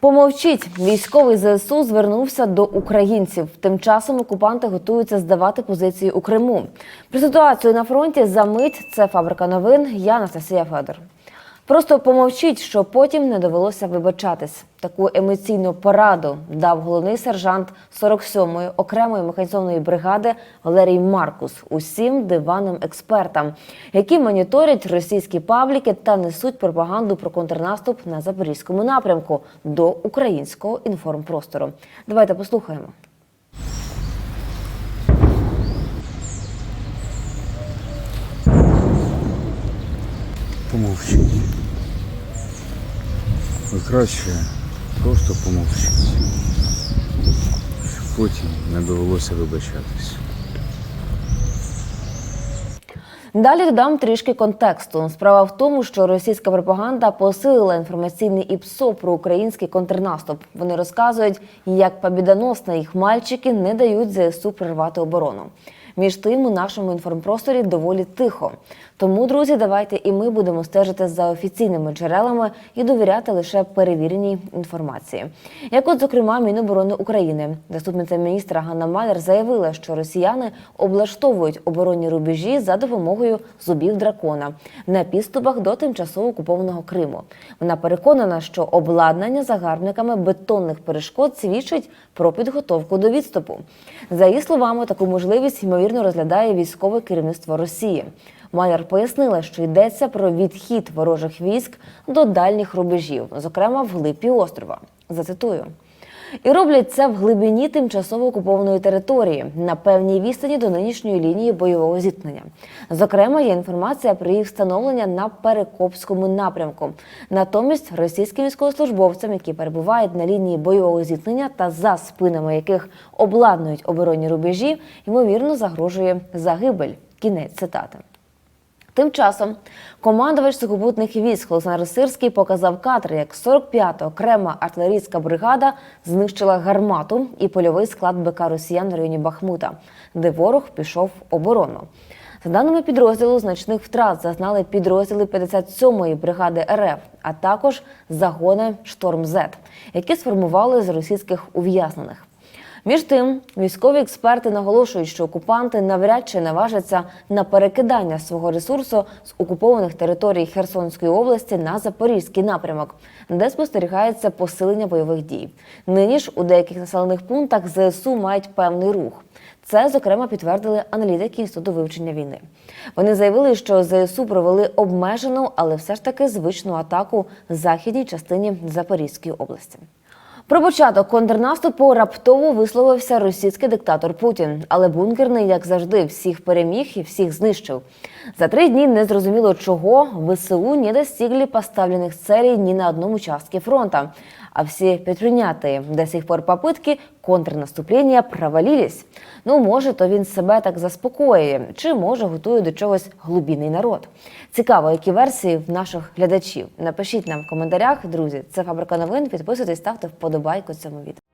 Помовчіть, військовий ЗСУ звернувся до українців. Тим часом окупанти готуються здавати позиції у Криму. Про ситуацію на фронті за мить це фабрика новин. Я Анастасія Федор. Просто помовчіть, що потім не довелося вибачатись. Таку емоційну пораду дав головний сержант 47-ї окремої механізованої бригади Валерій Маркус усім диванним експертам, які моніторять російські пабліки та несуть пропаганду про контрнаступ на запорізькому напрямку до українського інформпростору. Давайте послухаємо. Помовчіть. Ви краще просто помовчіть. Щоб потім не довелося вибачатись. Далі додам трішки контексту. Справа в тому, що російська пропаганда посилила інформаційний ІПСО про український контрнаступ. Вони розказують, як побідоносні їх мальчики не дають ЗСУ прорвати оборону. Між тим у нашому інформпросторі доволі тихо. Тому, друзі, давайте і ми будемо стежити за офіційними джерелами і довіряти лише перевіреній інформації. Як, от, зокрема, Міноборони України, заступниця міністра Ганна Малер заявила, що росіяни облаштовують оборонні рубежі за допомогою зубів дракона на підступах до тимчасово окупованого Криму. Вона переконана, що обладнання загарбниками бетонних перешкод свідчить про підготовку до відступу. За її словами, таку можливість ймовірно розглядає військове керівництво Росії. Майер пояснила, що йдеться про відхід ворожих військ до дальніх рубежів, зокрема в глибі острова. Зацитую. І роблять це в глибині тимчасово окупованої території на певній відстані до нинішньої лінії бойового зіткнення. Зокрема, є інформація про їх встановлення на Перекопському напрямку. Натомість російським військовослужбовцям, які перебувають на лінії бойового зіткнення та за спинами яких обладнують оборонні рубежі, ймовірно загрожує загибель. Кінець цитати. Тим часом командувач сухопутних військ Олександр Сирський показав кадри, як 45-та окрема артилерійська бригада знищила гармату і польовий склад БК Росіян в районі Бахмута, де ворог пішов оборону. За даними підрозділу, значних втрат зазнали підрозділи 57-ї бригади РФ, а також загони Шторм З, які сформували з російських ув'язнених. Між тим, військові експерти наголошують, що окупанти навряд чи наважаться на перекидання свого ресурсу з окупованих територій Херсонської області на запорізький напрямок, де спостерігається посилення бойових дій. Нині ж у деяких населених пунктах ЗСУ мають певний рух. Це, зокрема, підтвердили аналітики Інституту вивчення війни. Вони заявили, що ЗСУ провели обмежену, але все ж таки звичну атаку в західній частині Запорізької області. Про початок контрнаступу раптово висловився російський диктатор Путін, але бункерний, як завжди, всіх переміг і всіх знищив. За три дні незрозуміло чого ВСУ не достигли поставлених целей ні на одному частці фронта, а все предпринятые до сих пор попытки контрнаступления провалились. Ну, може, то він себе так заспокоює, чи може готує до чогось глубинний народ. Цікаво, які версії в наших глядачів. Напишіть нам в коментарях, друзі. Це фабрика новин. Підписуйтесь, ставте вподобайку цьому відео.